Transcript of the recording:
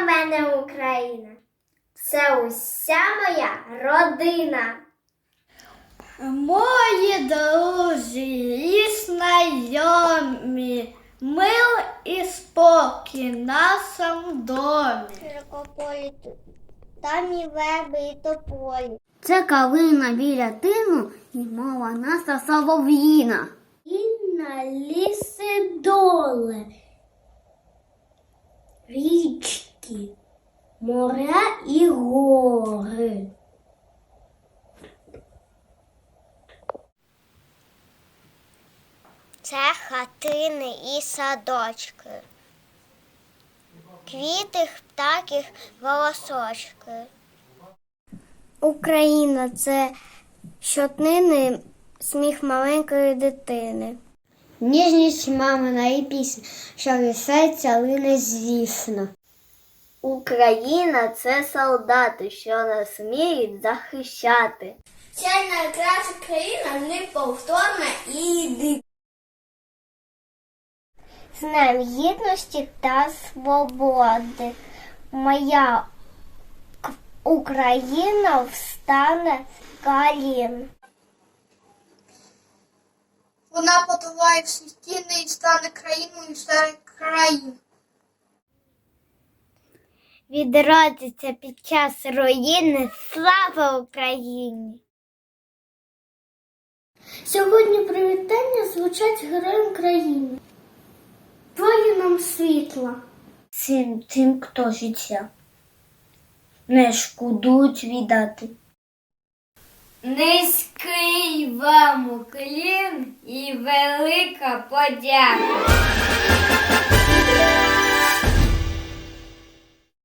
мене Україна. Це уся моя родина. Мої друзі і знайомі, мир і спокій в нашому домі. Широкополі там і верби, і тополі. Це калина біля тину і мова наша солов'їна. І на ліси доле, моря і гори. Це хатини і садочки. Квіти, птахів, волосочки. Україна це щотнини сміх маленької дитини. Ніжність мамина і пісня, що несеться лине звісно. Україна це солдати, що нас вміють захищати. Це найкраща країна, неповторна і дика. З Днем гідності та свободи. Моя Україна встане з колін. Вона подолає всі стіни і стане країною серед країн. Відродиться під час руїни. Слава Україні! Сьогодні привітання звучать героям країни. Воїнам світла. Всім тим, хто життя не шкодують віддати. Низький вам уклін і велика подяка.